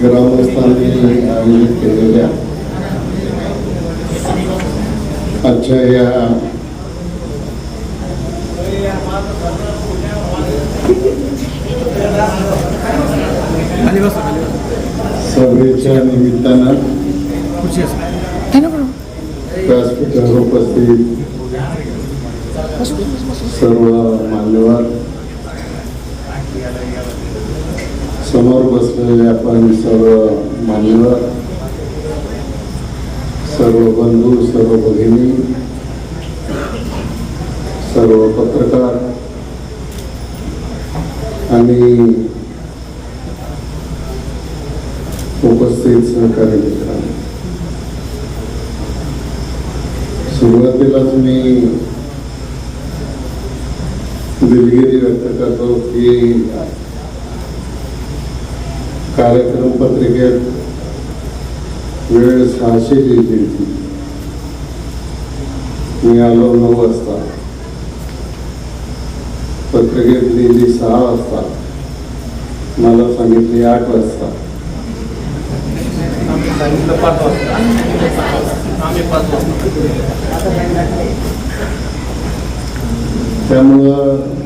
ग्रामस्थांनी आयोजित केलेल्या आजच्या या सभेच्या निमित्तानं व्यासपीठावर उपस्थित सर्व मान्यवर समोर बसलेले आपण सर्व मान्यवर सर्व बंधू सर्व भगिनी सर्व पत्रकार आणि उपस्थित सहकारी मित्रांनो. सुरुवातीलाच मी दिलगिरी व्यक्त करतो की कार्यक्रम पत्रिकेत वेळ सहाशे लिहिली होती मी आलो नऊ वाजता. पत्रिकेत लिहिली सहा वाजता. मला सांगितली आठ वाजता. त्यामुळं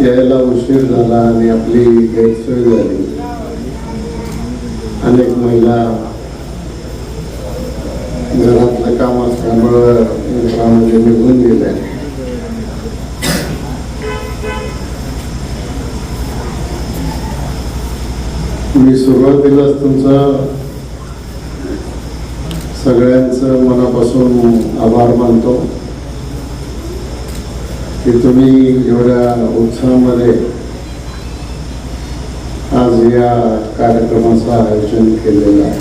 यायला उशीर झाला आणि आपली गैरसोय झाली. अनेक महिला घरातलं काम असल्यामुळं घरामध्ये निघून गेल्या. मी सुरुवातीलाच तुमचं सगळ्यांचं मनापासून आभार मानतो. की तुम्ही एवढ्या उत्साहामध्ये आज या कार्यक्रमाचं आयोजन केलेलं आहे.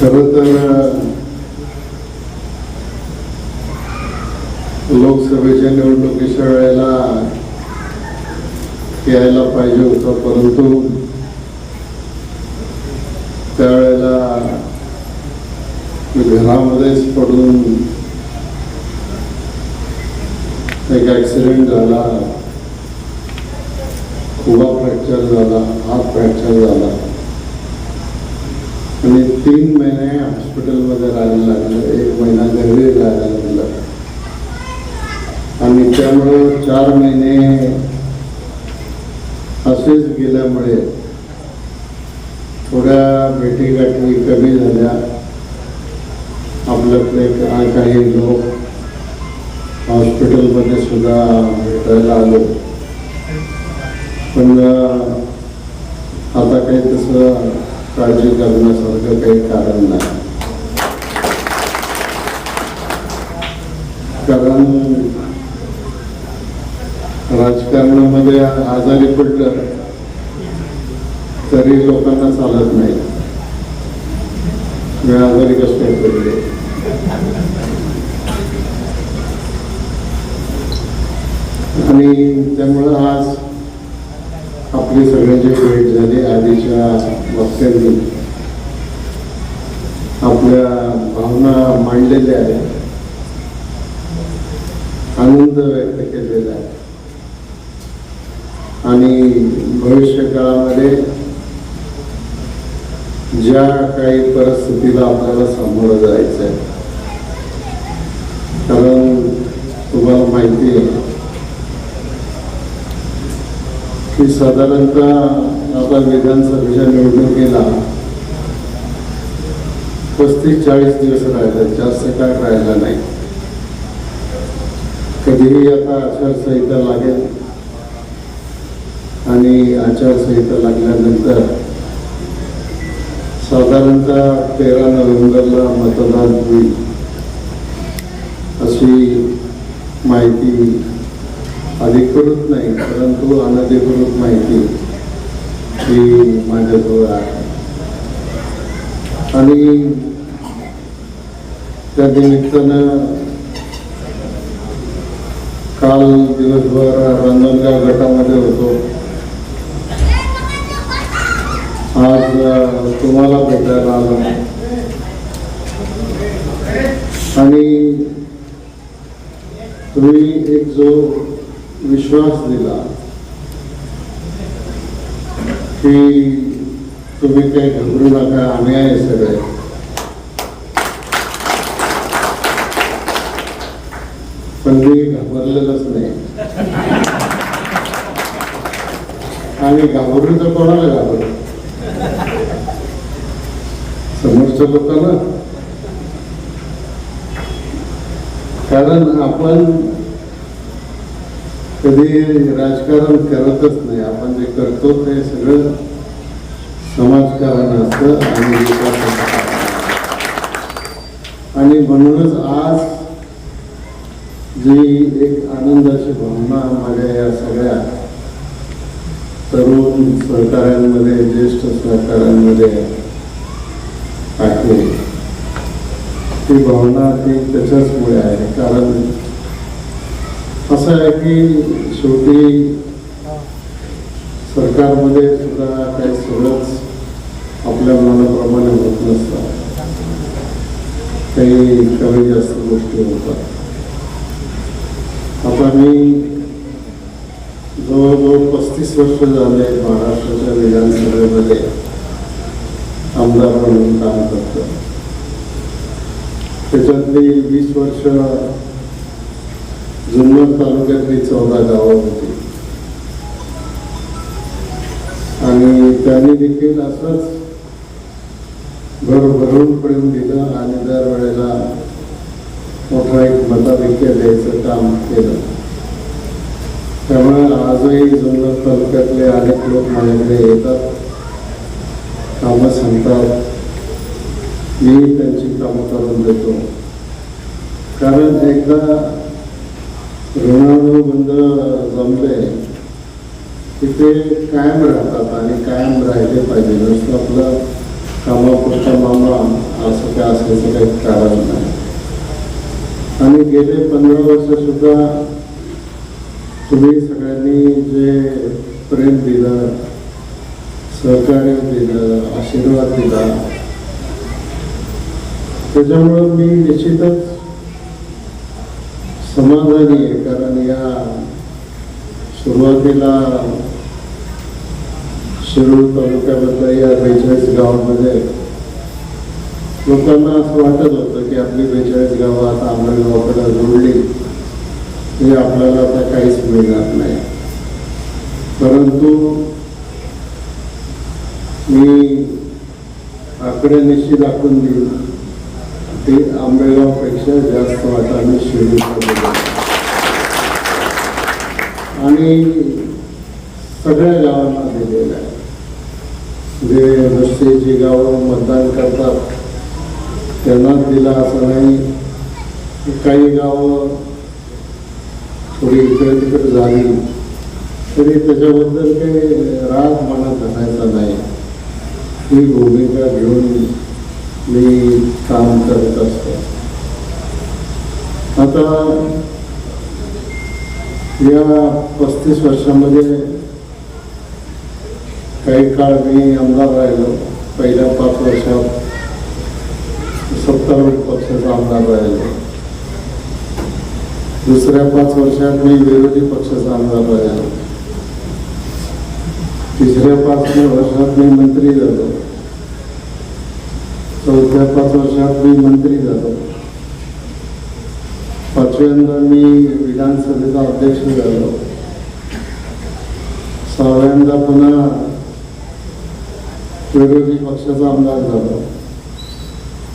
खर तर लोकसभेच्या निवडणुकीच्या वेळेला यायला पाहिजे होतं परंतु त्यावेळेला घरामध्येच पडून एक ॲक्सिडेंट झाला खुबा फ्रॅक्चर झाला हात फ्रॅक्चर झाला आणि तीन महिने हॉस्पिटलमध्ये राहायला लागलं एक महिना घरी राहायला लागलं आणि त्यामुळे चार महिने असेच गेल्यामुळे थोड्या भेटीगाठी कमी झाल्या आपल्याकडे काही लोक हॉस्पिटलमध्ये सुद्धा भेटायला आलो. पण आता काही तसं काळजी करण्यासारखं काही कारण नाही. कारण राजकारणामध्ये आजारी पडलं तरी लोकांना चालत नाही. आजारी कसं पडले आणि त्यामुळं आज आपली सगळ्यांची भेट झाली वक्त्यांनी आपल्या भावना मांडलेल्या आहेत. आनंद व्यक्त केलेला आहे. आणि भविष्य काळामध्ये ज्या काही परिस्थितीला आपल्याला सामोरं जायचं आहे कारण तुम्हाला माहिती आहे की साधारणतः आता विधानसभेच्या निवडणुकीला पस्तीस चाळीस दिवस राहिले जास्त काळ राहिला नाही. कधीही आता आचारसंहिता लागेल. आणि आचारसंहिता लागल्यानंतर साधारणतः तेरा नोव्हेंबरला मतदान होईल अशी माहिती अधिकृत नाही परंतु अनधिकृत माहिती आणि त्या निमित्तानं काल दिवसभर रांजणगाव गटामध्ये होतो. आज तुम्हाला भेटायला आलो. आणि तुम्ही एक जो विश्वास दिला की तुम्ही काही घाबरू नका आम्ही आहे सगळे. पण मी घाबरलेलंच नाही. आणि घाबरून तर कोणाला घाबरत समोरच्या लोकांना. कारण आपण कधी राजकारण करतच आपण जे करतो ते सगळं समाजकारण असतं आणि आणि म्हणूनच आज जी एक आनंदाची भावना माझ्या या सगळ्या तरुण सहकाऱ्यांमध्ये ज्येष्ठ सहकाऱ्यांमध्ये आहे. ती भावना ती त्याच्याचमुळे आहे. कारण असं आहे की शेवटी सरकारमध्ये सुद्धा काही सगळंच आपल्या मनाप्रमाणे होत नसतात. काही कमी जास्त गोष्टी होतात. आता मी जवळजवळ पस्तीस वर्ष झाले महाराष्ट्राच्या विधानसभेमध्ये आमदार म्हणून काम करतो त्याच्यातली वीस वर्ष जुन्नर तालुक्यातली चौदा गावं होती. त्यांनी देखील असंच घर भरून पडून दिलं आणि दरवेळेला मोठा एक मताधिक्य द्यायचं काम केलं. त्यामुळे आजही जुन्नर तालुक्यातले अनेक लोक माझ्याकडे येतात कामं सांगतात. मी त्यांची कामं करून देतो. कारण एकदा ऋणानुबंध जमले तिथे कायम राहतात आणि कायम राहिले पाहिजे. नुसतं आपलं कामापुरता मामा असं काय असायचं काही कारण नाही. आणि गेले पंधरा वर्ष सुद्धा तुम्ही सगळ्यांनी जे प्रेम दिलं सहकार्य दिलं आशीर्वाद दिला त्याच्यामुळं मी निश्चितच समाधानी आहे. कारण या सुरुवातीला शिरूर तालुक्यामधल्या या बेचाळीस गावामध्ये लोकांना असं वाटत होतं की आपली बेचाळीस गावं आता आंबेगावाकडे जोडली हे आपल्याला आता काहीच मिळणार नाही. परंतु मी आकडे निश्चित दाखवून देईन ते आंबेगावपेक्षा जास्त वाटाने शिरूरला दिले आणि सगळ्या गावांना दिलेलं आहे. जे रस्ते जी गावं मतदान करतात त्यांनाच दिला असं नाही. काही गावं थोडी इकडे तिकडे झाली. तरी त्याच्याबद्दल काही राग मनात धरायचा नाही. ही भूमिका घेऊन मी काम करत असतो. आता या पस्तीस वर्षामध्ये काही काळ मी आमदार राहिलो. पहिल्या पाच वर्षात सत्तावीस पक्षाचा आमदार राहिलो. दुसऱ्या पाच वर्षात मी विरोधी पक्षाचा आमदार राहिलो. तिसऱ्या पाच वर्षात मी मंत्री झालो. चौथ्या पाच वर्षात मी मंत्री झालो. पाचव्यांदा मी विधानसभेचा अध्यक्ष झालो. सहाव्यांदा पुन्हा विरोधी पक्षाचा आमदार झाला.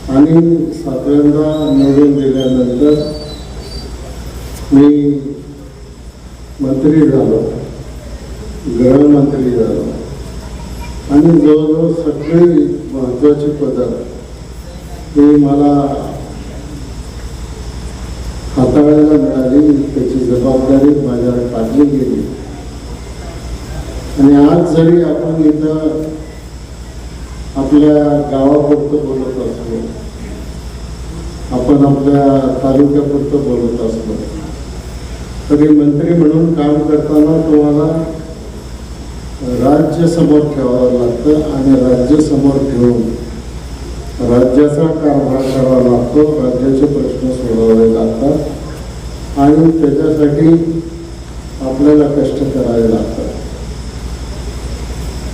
आणि सातव्यांदा निवडून दिल्यानंतर मी मंत्री झालो. गृहमंत्री झालो. आणि जवळजवळ सगळी महत्वाची पदं ही मला हाताळायला मिळाली. त्याची जबाबदारी माझ्यावर काढली गेली. आणि आज जरी आपण इथं आपल्या गावापुरतं बोलत असतो. आपण आपल्या तालुक्यापुरतं बोलत असतो. तरी मंत्री म्हणून काम करताना तुम्हाला राज्य समोर ठेवावं लागतं आणि राज्य समोर ठेवून राज्याचा कारभार करावा लागतो राज्याचे प्रश्न सोडवावे लागतात आणि त्याच्यासाठी आपल्याला कष्ट करावे लागतात.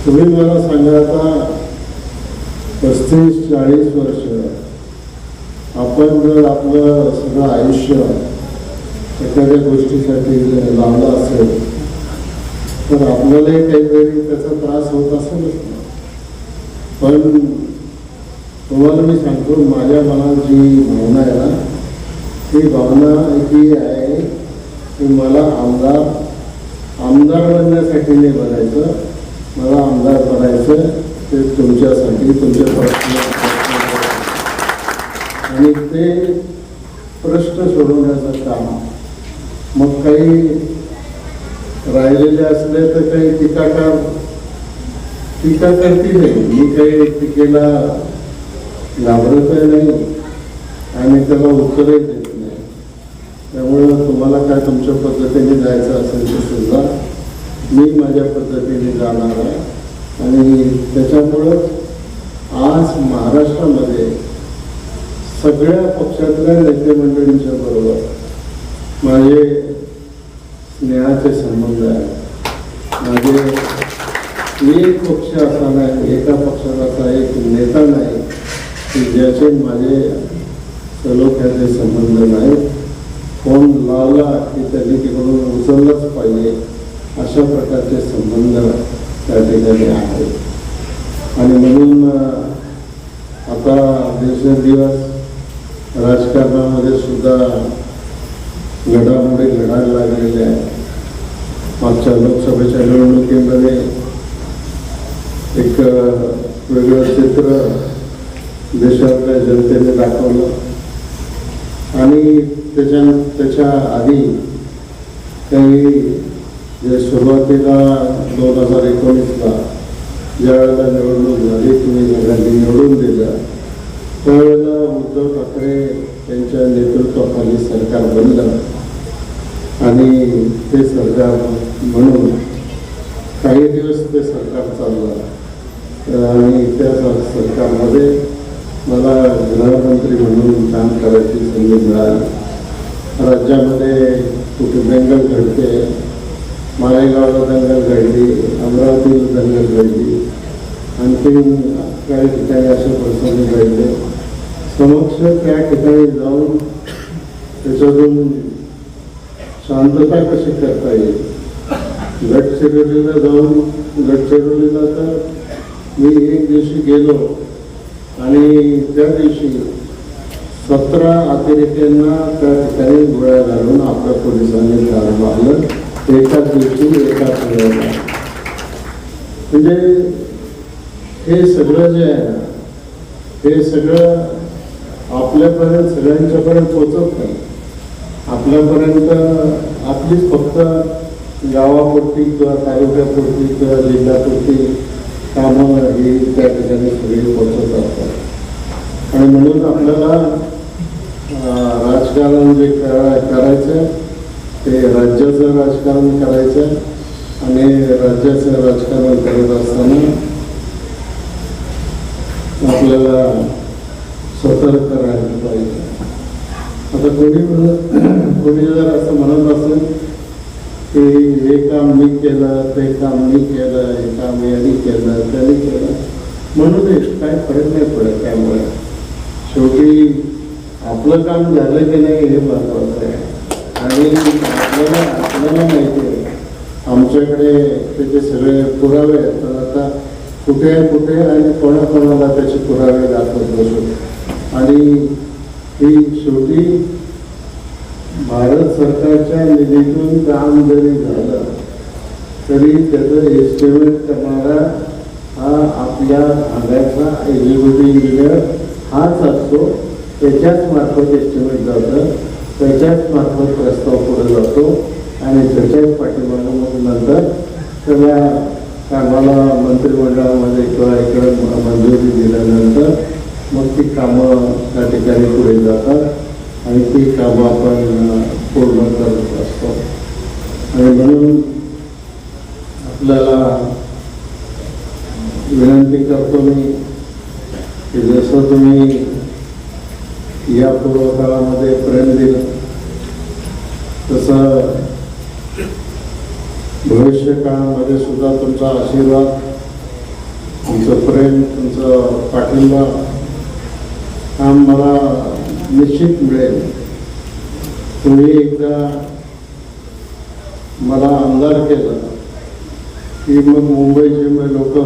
तुम्ही मला सांगा आता पस्तीस चाळीस वर्ष. आपण जर आपलं सगळं आयुष्य एखाद्या गोष्टीसाठी जर लावलं असेल तर आपल्यालाही काहीतरी त्याचा त्रास होत असेलच ना. पण तुम्हाला मी सांगतो माझ्या मनात जी भावना आहे ना ती भावना ही आहे की मला आमदार आमदार बनण्यासाठी नाही बनायचं मला आमदार बनायचं. ते तुमच्यासाठी तुमच्या प्रश्न आणि ते प्रश्न सोडवण्याचं काम. मग काही राहिलेले असले तर काही टीकाकार टीका करतील नाही. मी काही टीकेला घाबरतही नाही आणि त्याला उत्तरही देत नाही. त्यामुळं तुम्हाला काय तुमच्या पद्धतीने जायचं असेल तर सुद्धा मी माझ्या पद्धतीने जाणार आहे. आणि त्याच्यामुळं आज महाराष्ट्रामध्ये सगळ्या पक्षातल्या नेते मंडळींच्या बरोबर माझे स्नेहाचे संबंध आहेत. माझे एक पक्ष असा नाही एका पक्षात असा एक नेता नाही की ज्याचे माझे सलोख्याचे संबंध नाहीत. फोन लावला की त्यांनी तिकडून उचललंच पाहिजे अशा प्रकारचे संबंध त्या ठिकाणी आहे. आणि म्हणून आता दिवसेंदिवस राजकारणामध्ये सुद्धा घडामोडी घडायला लागलेल्या आहेत मागच्या लोकसभेच्या निवडणुकीमध्ये एक वेगळं चित्र देशातल्या जनतेने दाखवलं. आणि त्याच्या त्याच्या आधी काही जे सुरुवातीला दोन हजार एकोणीसला ज्या वेळेला निवडणूक झाली तुम्ही सगळ्यांनी निवडून दिलं. त्यावेळेला उद्धव ठाकरे यांच्या नेतृत्वाखाली सरकार बनलं. आणि ते सरकार म्हणून काही दिवस ते सरकार चाललं. आणि त्या सरकारमध्ये मला गृहमंत्री म्हणून काम करायची संधी मिळाली. राज्यामध्ये कुठे दंगल घडते मालेगावला दंगल घडली अमरावतीला दंगल घडली आणखीन काही ठिकाणी असे प्रसंग घडले. समक्ष त्या ठिकाणी जाऊन त्याच्यातून शांतता कशी करता येईल? गडचिरोलीला जाऊन गडचिरोलीला तर मी एक दिवशी गेलो आणि त्या दिवशी सतरा अतिरेक्यांना त्या ठिकाणी गोळ्या घालून आपल्या पोलिसांनी ठार मारलं. एकाच दिवशी एकाच वेळेला. म्हणजे हे सगळं जे आहे ना हे सगळं आपल्यापर्यंत सगळ्यांच्यापर्यंत पोचत नाही. आपल्यापर्यंत आपलीच फक्त गावापुरती किंवा तालुक्यापुरती किंवा जिल्ह्यापुरती कामं ही त्या ठिकाणी सगळी पोचत असतात. आणि म्हणून आपल्याला राजकारण जे करा करायचं ते राज्याचं राजकारण करायचं आणि राज्याचं राजकारण करत असताना आपल्याला सतर्क राहायला पाहिजे. आता कोणी कोणी जर असं म्हणत असेल की हे काम मी केलं ते काम मी केलं हे काम यांनी केलं त्यांनी केलं म्हणून काय फरक नाही पडत त्यामुळे. शेवटी आपलं काम झालं की नाही हे महत्वाचं आहे. आपल्याला आपल्याला माहिती आहे. आमच्याकडे त्याचे सगळे पुरावे आहेत तर आता कुठे कुठे आणि कोणाकोणाला त्याचे पुरावे दाखवत बसू. आणि ही शेवटी भारत सरकारच्या निधीतून काम जरी झालं तरी त्याचं एस्टिमेट करणारा हा आपल्या भागाचा एक्झिक्युटिव्ह इंजिनियर हाच असतो त्याच्याच मार्फत एस्टिमेट जातं. त्याच्याच मार्फत प्रस्ताव पुढे जातो आणि त्याच्याच पाठीमागं मग नंतर सगळ्या कामाला मंत्रिमंडळामध्ये किंवा इकडे मंजुरी दिल्यानंतर मग ती कामं त्या ठिकाणी पुढे जातात आणि ती कामं आपण पूर्ण करत असतो. आणि म्हणून आपल्याला विनंती करतो मी की जसं तुम्ही या पूर्वकाळामध्ये प्रेम दिलं. तसं भविष्य काळामध्ये सुद्धा तुमचा आशीर्वाद तुमचं प्रेम तुमचं पाठिंबा हा मला निश्चित मिळेल. तुम्ही एकदा मला आमदार केलं की मग मुंबईचे मग लोक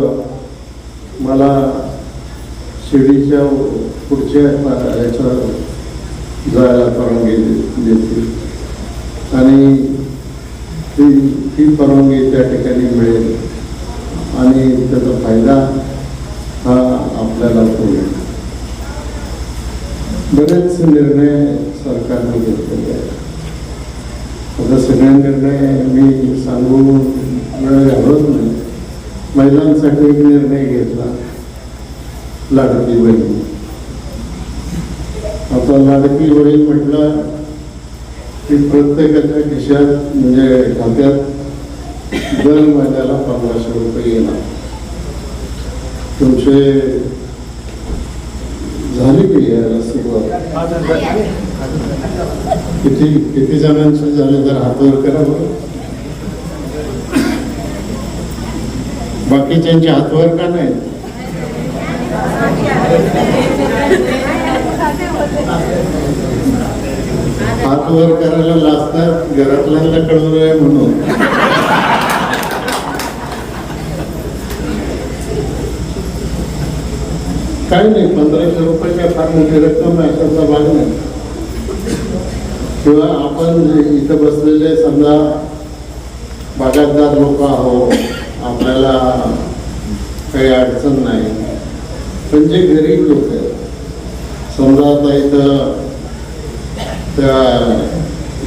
मला शिर्डीच्या पुढच्या याच्या जायला परवानगी देतील. आणि ती ती परवानगी त्या ठिकाणी मिळेल. आणि त्याचा फायदा हा आपल्याला होईल. बरेच निर्णय सरकारने घेतलेले आहेत. आता सगळे निर्णय मी सांगून वेळ घालवत नाही. महिलांसाठी एक निर्णय घेतला लाडकी बहिणी. आता लाडकी वडील म्हटलं की प्रत्येकाच्या खिशात म्हणजे खात्यात दर महिन्याला पंधराशे रुपये येणार. तुमचे झाले की यायला सुरुवात? किती किती जणांचे झाले तर हातवर करा बरं. बाकीच्यांचे हातवर का नाही? हात वर करायला लाजतात घरातल्यांना कळू नये म्हणून. काही नाही पंधराशे रुपये काय फार मोठी रक्कम आहे अशाचा भाग नाही. किंवा आपण इथं बसलेले समजा बागायतदार लोक आहोत आपल्याला काही अडचण नाही. पण जे गरीब लोक आहेत समजा आता इथं त्या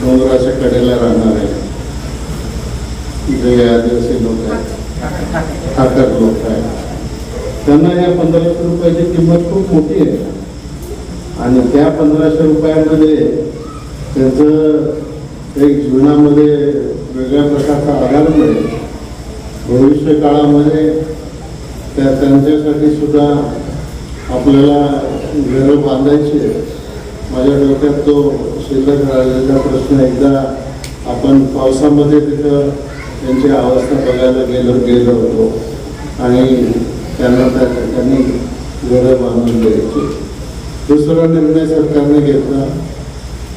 डोंगराच्या कडेला राहणार आहे जे आदिवासी लोक आहेत. ठाकर लोक आहेत. त्यांना या पंधराशे रुपयाची किंमत खूप मोठी आहे. आणि त्या पंधराशे रुपयामध्ये त्यांचं एक जीवनामध्ये वेगळ्या प्रकारचा आधार मिळेल भविष्य काळामध्ये त्या त्यांच्यासाठी सुद्धा आपल्याला घरं बांधायची माझ्या डोक्यात तो शिल्लक राहिलेला प्रश्न एकदा आपण पावसामध्ये तिथं त्यांची अवस्था बघायला गेलो गेलो होतो. आणि त्यांना त्या ठिकाणी घरं बांधून द्यायची. दुसरा निर्णय सरकारने घेतला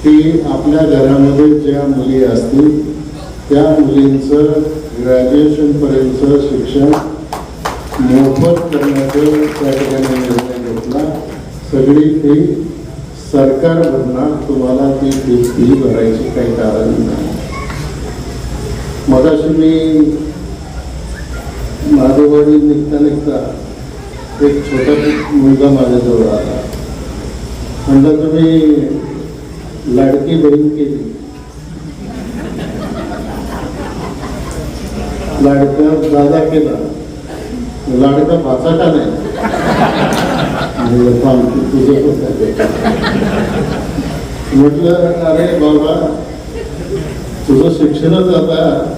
की आपल्या घरामध्ये ज्या मुली असतील त्या मुलींचं ग्रॅज्युएशनपर्यंतचं शिक्षण मोफत करण्याचं त्या ठिकाणी निर्णय घेतला. सगळी ते सरकार भरणार तुम्हाला ती फी भरायची काही कारण नाही. मगाशी मी माधववाडी निघता निघता एक छोटा मुलगा माझ्याजवळ आला. म्हणलं तुम्ही लाडकी बहीण केली. लाडका दादा केला. लाडका भाचा का नाही? आणि थांब, तू पण म्हटलं अरे बाबा तुझं शिक्षणच आता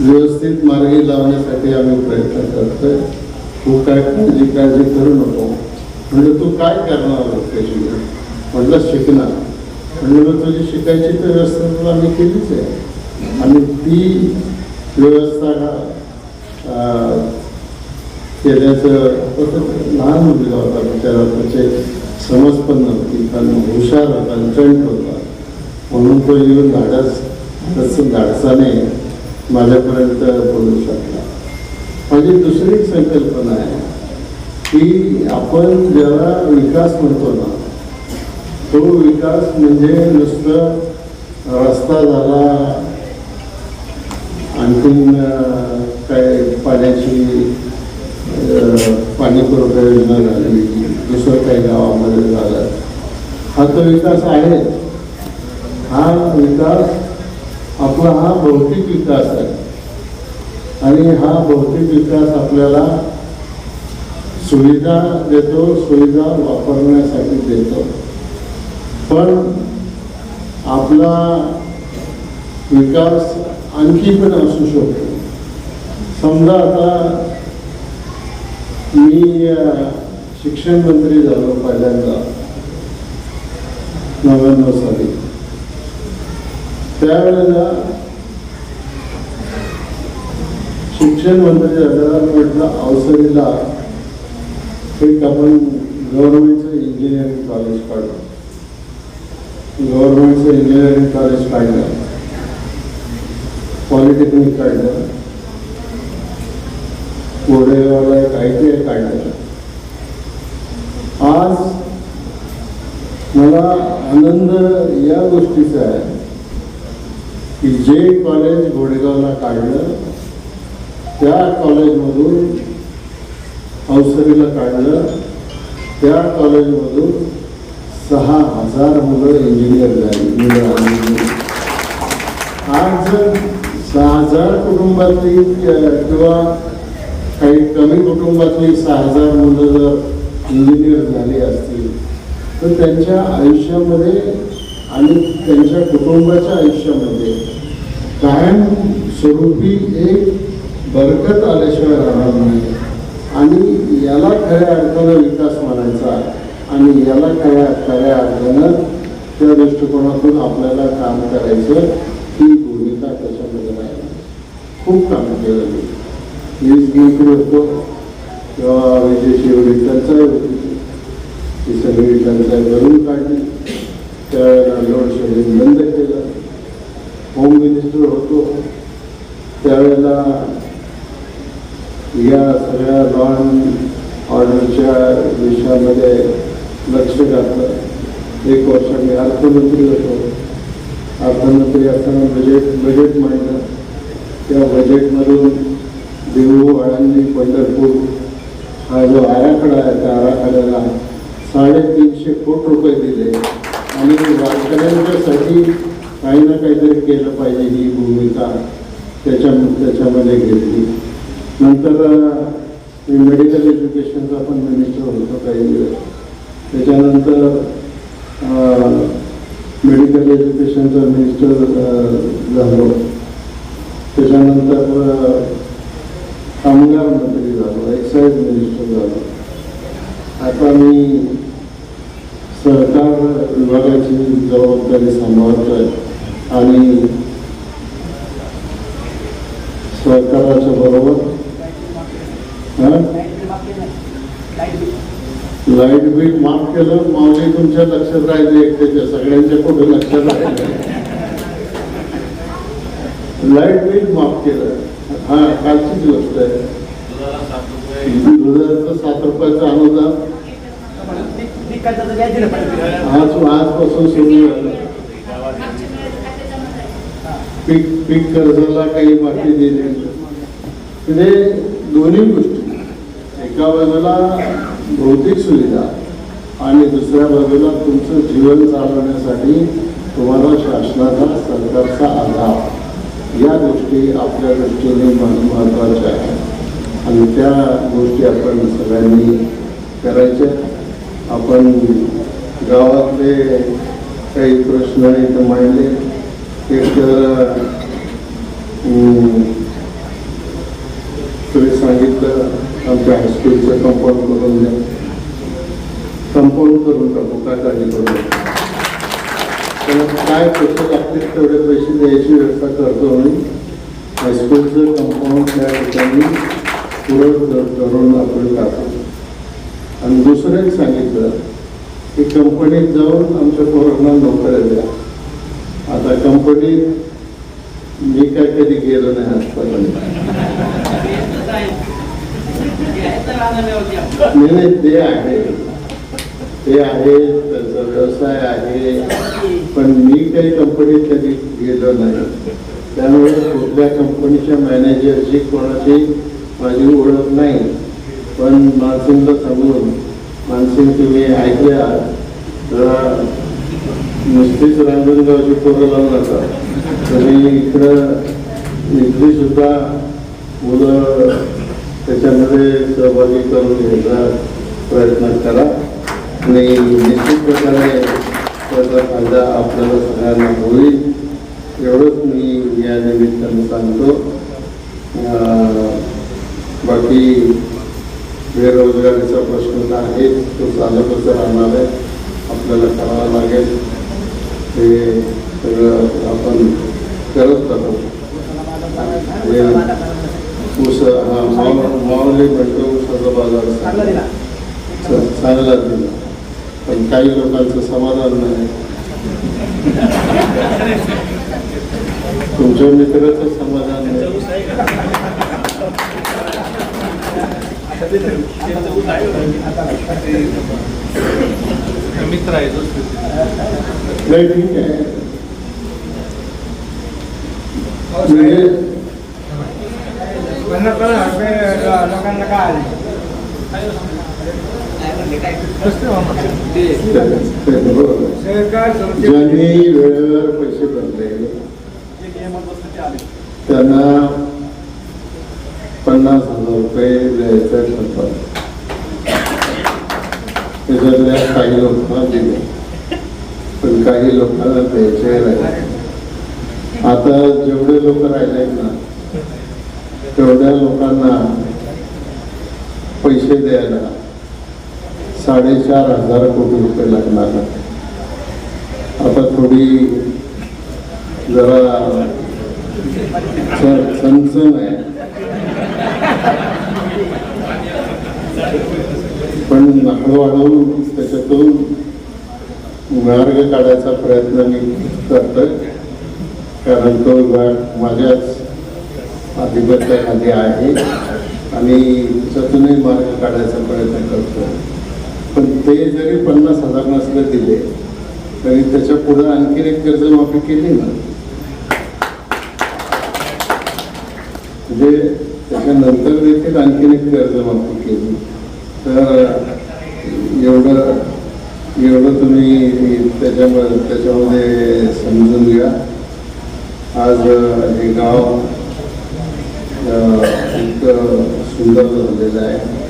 व्यवस्थित मार्गी लावण्यासाठी आम्ही प्रयत्न करतोय. तू काय काळजी काळजी करू नको. म्हणजे तू काय करणार आहोत त्याची? म्हटलं शिकणार. म्हणजे मग तुझी शिकायची तर व्यवस्था तुला आम्ही केलीच आहे. आणि ती व्यवस्था अं, केल्याचं लहान मुलगा होता बिचारा त्याचे समज पण नव्हती कारण हुशार होता जंट होता म्हणून तो येऊन धाडस तसं धाडसाने माझ्यापर्यंत बोलू शकला माझी दुसरी एक संकल्पना आहे की आपण ज्याला विकास म्हणतो ना तो विकास म्हणजे नुसतं रस्ता झाला आणखीन काय पाण्याची पाणी पुरवठा योजना झाली दुसरं काही गावामध्ये झालं. हा तो विकास आहे. हा विकास आपला हा भौतिक विकास आहे. आणि हा भौतिक विकास आपल्याला सुविधा देतो सुविधा वापरण्यासाठी देतो. पण आपला विकास आणखी पण असू शकतो. समजा आता मी शिक्षण मंत्री झालो पहिल्यांदा. नव्याण्णव साली. त्यावेळेला शिक्षण मंत्री झाल्यावर म्हटलं अवसरीला एक आपण गव्हर्नमेंटचं इंजिनिअरिंग कॉलेज काढलं गव्हर्नमेंटचं इंजिनिअरिंग कॉलेज काढलं पॉलिटेक्निक काढलं कोरेगावला एक आय काढलं आज मला आनंद या गोष्टीचा आहे की जे कॉलेज घोडेगावला काढलं त्या कॉलेजमधून अवसरीला काढलं त्या कॉलेजमधून सहा हजार मुलं इंजिनियर झाली मुलं. आज जर सहा हजार कुटुंबातली किंवा काही कमी कुटुंबातली सहा हजार मुलं जर इंजिनियर झाली असतील तर त्यांच्या आयुष्यामध्ये आणि त्यांच्या कुटुंबाच्या आयुष्यामध्ये कायम स्वरूपी एक बरकत आल्याशिवाय राहणार नाही. आणि याला खऱ्या अर्थानं विकास म्हणायचा आणि याला खऱ्या खऱ्या अर्थानं त्या दृष्टिकोनातून आपल्याला काम करायचं ही भूमिका त्याच्यामध्ये राहिली. खूप काम केलं वीज मंत्री होतो. किंवा विजय शिवडी टंचाई होती. ती सगळी टंचाई भरून काढली. त्यावेळेला लोड शेडिंग बंद केलं. होम मिनिस्टर होतो. त्यावेळेला या सगळ्या लॉ अँड ऑर्डरच्या विषयामध्ये लक्ष घातलं. एक वर्ष मी अर्थमंत्री होतो. अर्थमंत्री असताना बजेट बजेट मांडलं. त्या बजेटमधून देऊ आळंदी पंढरपूर. हा जो आराखडा आहे त्या आराखड्याला साडेतीनशे कोट रुपये दिले. आणि वारकऱ्यांच्यासाठी काही ना काहीतरी केलं पाहिजे ही भूमिका त्याच्या त्याच्यामध्ये घेतली. नंतर मी मेडिकल एज्युकेशनचा पण मिनिस्टर होतो काही दिवस. त्याच्यानंतर मेडिकल एज्युकेशनचा मिनिस्टर झालो. त्याच्यानंतर कामगार मंत्री झालो एक्साईज मिनिस्टर झालो आता मी सहकार विभागाची जबाबदारी सांभाळतोय आणि सरकाराच्या बरोबर लाइट बिल माफ केलं मावली तुमच्या लक्षात राहिले एकट्याच्या सगळ्यांच्या कुठे लक्षात राहिले. लाइट बिल माफ केलं. हा कालचीच गोष्ट आहे दुधाला सात रुपये दुधाचं सात रुपयाचं अनुदान आज आजपासून सुरू झालं. पीक पीक कर्जाला काही माफी दिली म्हणजे दोन्ही गोष्टी. एका बाजूला भौतिक सुविधा आणि दुसऱ्या बाजूला तुमचं जीवन चालवण्यासाठी तुम्हाला शासनाचा सरकारचा आधार. या गोष्टी आपल्या दृष्टीने महत्त्वाच्या आहेत. आणि त्या गोष्टी आपण सगळ्यांनी करायच्या आपण गावातले काही प्रश्न इथं मांडले. एक तर तुम्ही सांगितलं आमच्या हायस्कूलचं कंपाऊंड करून द्या. कंपाऊंड करून टाकू काय काळजी करू त्याला काय पैसे लागतील तेवढे पैसे द्यायची व्यवस्था करतो आणि हायस्कूलचं कंपाऊंड त्या ठिकाणी पुरं कर- करून आपण टाकतो आणि दुसरं एक सांगितलं की कंपनीत जाऊन आमच्या पोरांना नोकऱ्या द्या. आता कंपनीत मी काय कधी गेलो नाही आजपर्यंत. नाही ते आहे. ते आहे त्यांचा व्यवसाय आहे. पण मी काही कंपनीत कधी गेलो नाही. त्यामुळे कुठल्या कंपनीच्या मॅनेजरची कोणाची माझी ओळख नाही. पण मानसिंगला सांगून मानसिंग तुम्ही ऐकल्या जरा नुसतीच रांजणगावची पोरं लावू नका. तुम्ही इकडं इथली सुद्धा मुलं त्याच्यामध्ये सहभागी करून घ्यायचा प्रयत्न करा. आणि निश्चित प्रकारे त्याचा फायदा आपल्याला सगळ्यांना होईल. एवढंच मी या निमित्तानं सांगतो. बाकी बेरोजगारीचा प्रश्न तर आहे तो चालतच राहणार आहे. आपल्याला करावा लागेल. हे सगळं आपण करत राहू हे ऊस हा माव- माऊली म्हणतो ऊसाचा बाजार चांगला दिला. पण काही लोकांचं समाधान नाही. तुमच्या मित्राचं समाधान नाही. मित्र आहे नाही ठीक आहे. म्हणजे लोकांना काय? ज्यांनी वेळेवर पैसे भरले त्यांना पन्नास हजार रुपये द्यायचं ठरतं त्याच्यातल्या काही लोकांना दिले पण काही लोकांना द्यायचे राहिले. आता जेवढे लोक राहिले ना तेवढ्या लोकांना पैसे द्यायला साडेचार हजार कोटी रुपये लागणार आहेत. आता थोडी जरा च- चणचण आहे. पण हळूहळू त्याच्यातून मार्ग काढायचा प्रयत्न मी करतोय. कारण तो विभाग माझ्याच आधिपत्याखाली आहे आणि त्याच्यातूनही मार्ग काढायचा प्रयत्न करतो पण ते जरी पन्नास हजार नसले दिले तरी त्याच्या पुढे आणखीन एक कर्जमाफी केली ना? म्हणजे त्याच्यानंतर देखील आणखीन एक कर्जमाफी केली. तर एवढं एवढं तुम्ही त्याच्या त्याच्यामध्ये समजून घ्या. आज हे गाव एक इतकं सुंदर झालेलं आहे.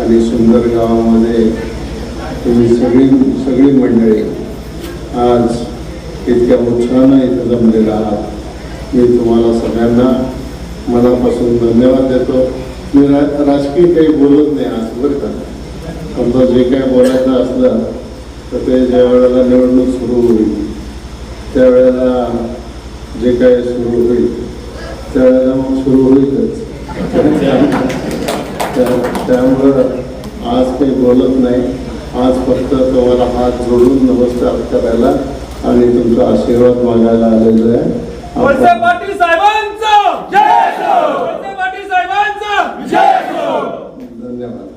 आणि सुंदर गावामध्ये तुम्ही सगळी सगळी मंडळी आज इतक्या उत्साहानं इथं जमलेला आहात. मी तुम्हाला सगळ्यांना मनापासून धन्यवाद देतो. मी रा राजकीय काही बोलत नाही आज बरं का? समजा जे काही बोलायचं असलं तर ते ज्या वेळेला निवडणूक सुरू होईल त्यावेळेला जे काही सुरू होईल त्यावेळेला मग सुरू होईलच. त्या- त्यामुळं आज काही बोलत नाही. आज फक्त तुम्हाला हात जोडून नमस्कार करायला आणि तुमचा आशीर्वाद मागायला आलेलो आहे. पाटील साहेबांचा! धन्यवाद.